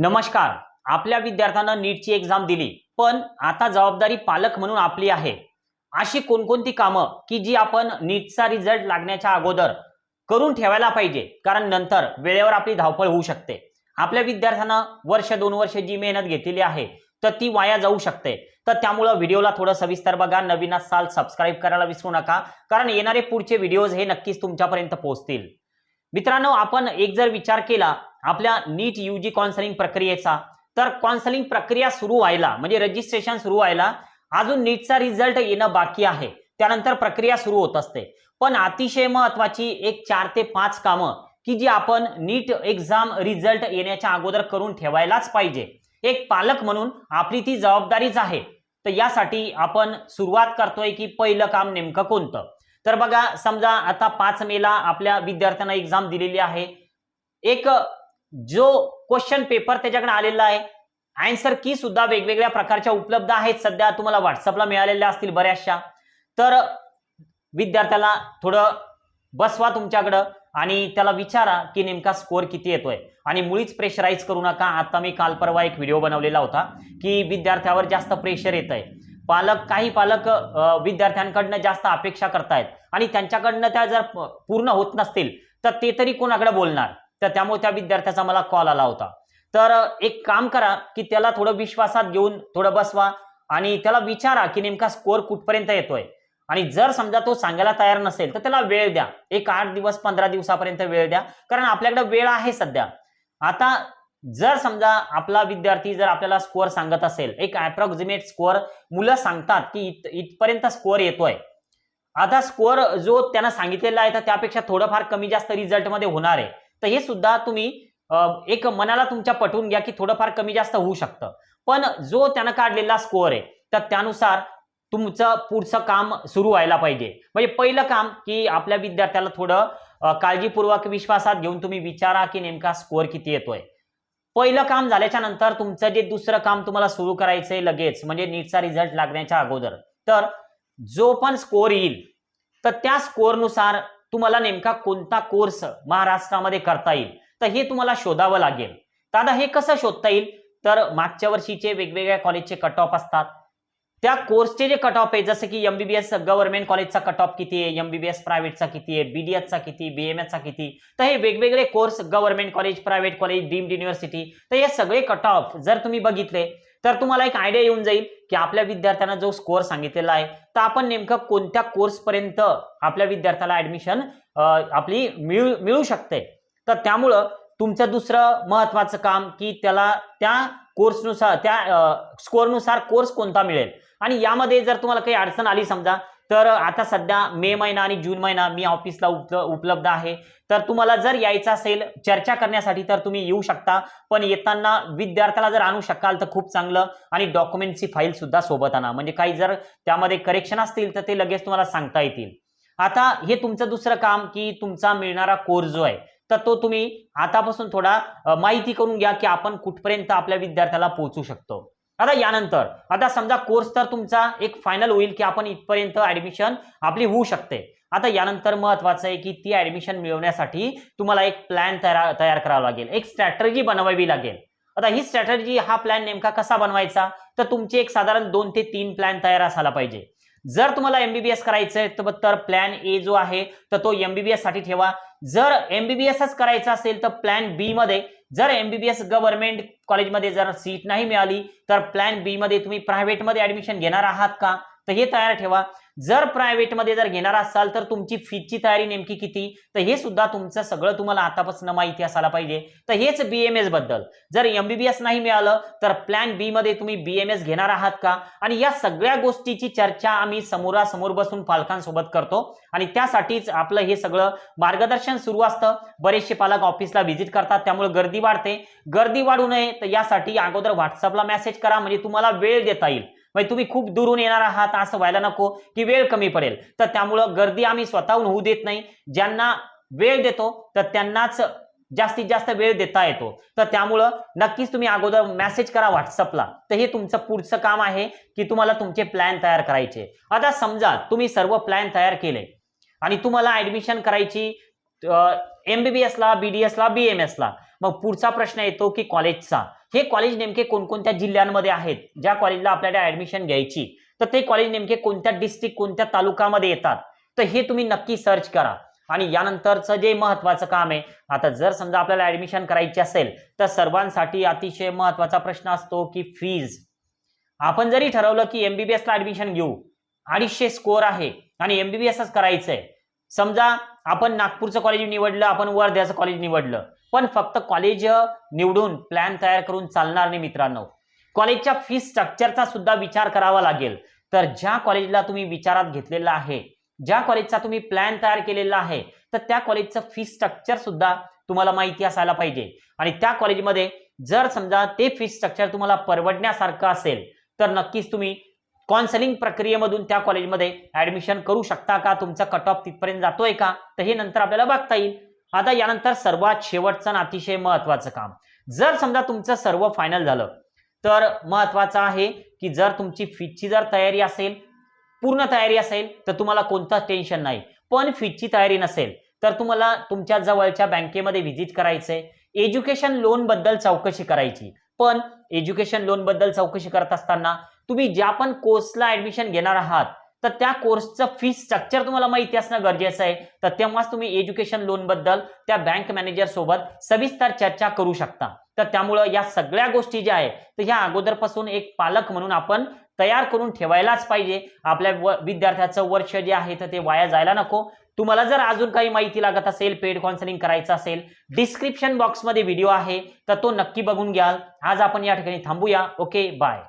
नमस्कार. आपल्या विद्यार्थ्यांना नीटची एक्झाम दिली पण आता जबाबदारी पालक म्हणून आपली आहे. अशी कोणकोणती कामं की जी आपण नीटचा रिझल्ट लागण्याच्या अगोदर करून ठेवायला पाहिजे? कारण नंतर वेळेवर आपली धावपळ होऊ शकते. आपल्या विद्यार्थ्यांना वर्ष दोन वर्ष जी मेहनत घेतलेली आहे तर ती वाया जाऊ शकते. तर त्यामुळं व्हिडिओला थोडं सविस्तर बघा. नवीन असाल सबस्क्राईब करायला विसरू नका. कारण येणारे पुढचे व्हिडिओज हे नक्कीच तुमच्यापर्यंत पोहोचतील. मित्रांनो आपण एक जर विचार केला आपल्या नीट यू जी काउन्सिलिंग प्रक्रियेचा. तर काउन्सिलिंग प्रक्रिया सुरू व्हायला म्हणजे रजिस्ट्रेशन सुरू व्हायला अजून नीटचा रिझल्ट येणं बाकी आहे. त्यानंतर प्रक्रिया सुरू होत असते. पण अतिशय महत्वाची एक चार ते पाच कामं की जी आपण नीट एक्झाम रिझल्ट येण्याच्या अगोदर करून ठेवायलाच पाहिजे. एक पालक म्हणून आपली ती जबाबदारीच आहे. तर यासाठी आपण सुरुवात करतोय की पहिलं काम नेमकं कोणतं? तर बघा समजा आता पाच मेला आपल्या विद्यार्थ्यांना एक्झाम दिलेली आहे. एक जो क्वेश्चन पेपर त्याच्याकडे आलेला आहे आन्सर की सुद्धा वेगवेगळ्या प्रकारच्या उपलब्ध आहेत सध्या तुम्हाला व्हॉट्सअपला मिळालेल्या असतील बऱ्याचशा. तर विद्यार्थ्याला थोडं बसवा तुमच्याकडं आणि त्याला विचारा की नेमका स्कोअर किती येतोय. आणि मुळीच प्रेशराईज करू नका. आता मी काल परवा एक व्हिडिओ बनवलेला होता की विद्यार्थ्यावर जास्त प्रेशर येत आहे पालक काही पालक विद्यार्थ्यांकडनं जास्त अपेक्षा करतायत आणि त्यांच्याकडनं त्या जर पूर्ण होत नसतील तर ते तरी कोणाकडे बोलणार? तर त्यामुळे त्या विद्यार्थ्याचा मला कॉल आला होता. तर एक काम करा की त्याला थोडं विश्वासात घेऊन थोडं बसवा आणि त्याला विचारा की नेमका स्कोअर कुठपर्यंत येतोय. आणि जर समजा तो सांगायला तयार नसेल तर त्याला वेळ द्या. एक आठ दिवस पंधरा दिवसापर्यंत वेळ द्या. कारण आपल्याकडे वेळ आहे सध्या. आता जर समजा आपला विद्यार्थी जर आपल्याला स्कोअर सांगत असेल एक अप्रॉक्सिमेट स्कोअर मुलं सांगतात की इत इथपर्यंत स्कोअर येतोय. आता स्कोअर जो त्यांना सांगितलेला आहे तर त्यापेक्षा थोडंफार कमी जास्त रिझल्टमध्ये होणार आहे. तर हे सुद्धा तुम्ही एक मनाला तुमच्या पटवून घ्या की थोडंफार कमी जास्त होऊ शकतं. पण जो त्यानं काढलेला स्कोअर आहे तर त्यानुसार तुमचं पुढचं काम सुरू व्हायला पाहिजे. म्हणजे पहिलं काम की आपल्या विद्यार्थ्याला थोडं काळजीपूर्वक विश्वासात घेऊन तुम्ही विचारा की नेमका स्कोअर किती येतोय. पहिलं काम झाल्याच्यानंतर तुमचं जे दुसरं काम तुम्हाला सुरू करायचंय लगेच म्हणजे नीटचा रिझल्ट लागण्याच्या अगोदर. तर जो पण स्कोअर येईल तर त्या स्कोअरनुसार तुम्हाला नेमका कोणता कोर्स महाराष्ट्रामध्ये करता येईल? तर हे तुम्हाला शोधावं लागेल. दादा हे कसं शोधता येईल? तर मागच्या वर्षीचे वेगवेगळ्या कॉलेजचे कट ऑफ असतात. त्या कोर्सचे जे कट ऑफ आहे जसं की एमबीबीएस गव्हर्नमेंट कॉलेजचा कट ऑफ किती आहे एमबीबीएस प्रायव्हेटचा किती आहे बीडीएसचा किती बीएमएसचा किती तर हे वेगवेगळे course government college private college deemed university तर हे सगळे कट ऑफ जर तुम्ही बघितले तर तुम्हाला एक आयडिया येऊन जाईल की आपल्या विद्यार्थ्यांना जो स्कोअर सांगितलेला आहे तर आपण नेमकं कोणत्या कोर्सपर्यंत आपल्या विद्यार्थ्याला ऍडमिशन आपली मिळू मिळू शकते. तर त्यामुळं तुमचं दुसरं महत्वाचं काम की त्याला त्या कोर्सनुसार त्या स्कोअरनुसार कोर्स कोणता मिळेल? आणि यामध्ये जर तुम्हाला काही अडचण आली समजा तर आता सध्या मे महिना आणि जून महिना मी ऑफिसला उप उपलब्ध आहे. तर तुम्हाला जर यायचं असेल चर्चा करण्यासाठी तर तुम्ही येऊ शकता. पण येताना विद्यार्थ्याला जर आणू शकाल तर खूप चांगलं. आणि डॉक्युमेंटची फाईल सुद्धा सोबत आणा. म्हणजे काही जर त्यामध्ये करेक्शन असतील तर ते लगेच तुम्हाला सांगता येतील. आता हे तुमचं दुसरं काम की तुमचा मिळणारा कोर्स जो आहे तर तो तुम्ही आतापासून थोडा माहिती करून घ्या की आपण कुठपर्यंत आपल्या विद्यार्थ्याला पोहोचू शकतो. आता यानंतर आता समजा कोर्स तर तुमचा एक फायनल होईल की आपण इथपर्यंत ऍडमिशन आपली होऊ शकते. आता यानंतर महत्वाचं आहे की ती ऍडमिशन मिळवण्यासाठी तुम्हाला एक प्लॅन तयार तयार करावा लागेल. एक स्ट्रॅटर्जी बनवावी लागेल. आता ही स्ट्रॅटर्जी हा प्लॅन नेमका कसा बनवायचा? तर तुमची एक साधारण दोन ते तीन प्लॅन तयार असायला पाहिजे. जर तुम्हाला एमबीबीएस करायचं आहे तर प्लॅन ए जो आहे तर तो एमबीबीएससाठी ठेवा. जर एमबीबीएसच करायचा असेल तर प्लॅन बी मध्ये जर एमबीबीएस गव्हर्नमेंट कॉलेजमध्ये जर सीट नाही मिळाली तर प्लॅन बी मध्ये तुम्ही प्रायव्हेटमध्ये ऍडमिशन घेणार आहात का? तर हे तयार ठेवा. जर प्रायव्हेटमध्ये जर घेणार असाल तर तुमची फीची तयारी नेमकी किती? तर हे सुद्धा तुमचं सगळं तुम्हाला आतापासून माहिती असायला पाहिजे. तर हेच बीएमएसबद्दल. जर एमबीबीएस नाही मिळालं तर प्लॅन बी मध्ये तुम्ही बीएमएस घेणार आहात का? आणि या सगळ्या गोष्टीची चर्चा आम्ही समोरासमोर बसून पालकांसोबत करतो. आणि त्यासाठीच आपलं हे सगळं मार्गदर्शन सुरू असतं. बरेचसे पालक ऑफिसला व्हिजिट करतात त्यामुळे गर्दी वाढते. गर्दी वाढू नये तर यासाठी अगोदर व्हॉट्सअपला मेसेज करा म्हणजे तुम्हाला वेळ देता येईल. म्हणजे तुम्ही खूप दुरून येणार आहात असं व्हायला नको की वेळ कमी पडेल. तर त्यामुळं गर्दी आम्ही स्वतःहून होऊ देत नाही. ज्यांना वेळ देतो तर त्यांनाच जास्तीत जास्त वेळ देता येतो. तर त्यामुळं नक्कीच तुम्ही अगोदर मेसेज करा व्हॉट्सअपला तर हे तुमचं पुढचं काम आहे की तुम्हाला तुमचे प्लॅन तयार करायचे. आता समजा तुम्ही सर्व प्लॅन तयार केले. आणि तुम्हाला ऍडमिशन करायची एमबीबीएसला एम एसला मग पुढचा प्रश्न येतो की कॉलेजचा हे कॉलेज नेमके कोणकोणत्या जिल्ह्यांमध्ये आहेत? ज्या कॉलेजला आपल्याला ऍडमिशन घ्यायची. तर ते कॉलेज नेमके कोणत्या डिस्ट्रिक्ट कोणत्या तालुक्यामध्ये येतात? तर हे तुम्ही नक्की सर्च करा. आणि यानंतरचं जे महत्वाचं काम आहे आता जर समजा आपल्याला ऍडमिशन करायची असेल तर सर्वांसाठी अतिशय महत्त्वाचा प्रश्न असतो की फीज आपण जरी ठरवलं की एमबीबीएस ला ऍडमिशन घेऊ अडीचशे स्कोअर आहे आणि एमबीबीएसच करायचंय. समजा आपण नागपूरचं कॉलेज निवडलं आपण वर्ध्याचं कॉलेज निवडलं. पण फक्त कॉलेज निवडून प्लॅन तयार करून चालणार नाही मित्रांनो. कॉलेजच्या फी स्ट्रक्चरचा सुद्धा विचार करावा लागेल. तर ज्या कॉलेजला तुम्ही विचारात घेतलेला आहे ज्या कॉलेजचा तुम्ही प्लॅन तयार केलेला आहे तर त्या कॉलेजचं फी स्ट्रक्चर सुद्धा तुम्हाला माहिती असायला पाहिजे. आणि त्या कॉलेजमध्ये जर समजा ते फी स्ट्रक्चर तुम्हाला परवडण्यासारखं असेल तर नक्कीच तुम्ही काउन्सिलिंग प्रक्रियेमधून त्या कॉलेजमध्ये ऍडमिशन करू शकता का? तुमचा कट ऑफ तिथपर्यंत जातोय का? तर हे नंतर आपल्याला बघता येईल. आता यानंतर सर्वात शेवटचं आणि अतिशय महत्वाचं काम. जर समजा तुमचं सर्व फायनल झालं तर महत्वाचं आहे की जर तुमची फीजची जर तयारी असेल पूर्ण तयारी असेल तर तुम्हाला कोणतं टेन्शन नाही. पण फीजची तयारी नसेल तर तुम्हाला तुमच्या जवळच्या बँकेमध्ये व्हिजिट करायचंय. एज्युकेशन लोनबद्दल चौकशी करायची. पण एज्युकेशन लोनबद्दल चौकशी करत असताना तुम्ही ज्या पण कोर्सला ऍडमिशन घेणार आहात तर त्या कोर्सचं फी स्ट्रक्चर तुम्हाला माहिती असणं गरजेचं आहे. तर तेव्हाच तुम्ही एज्युकेशन लोनबद्दल त्या बँक मॅनेजर सोबत सविस्तर चर्चा करू शकता. तर त्यामुळं या सगळ्या गोष्टी ज्या आहेत तर ह्या अगोदरपासून एक पालक म्हणून आपण तयार करून ठेवायलाच पाहिजे. आपल्या विद्यार्थ्याचं वर्ष जे आहे तर ते वाया जायला नको. तुम्हाला जर अजून काही माहिती लागत असेल पेड काउन्सिलिंग करायचं असेल डिस्क्रिप्शन बॉक्समध्ये व्हिडिओ आहे तर तो नक्की बघून घ्याल. आज आपण या ठिकाणी थांबूया. Okay bye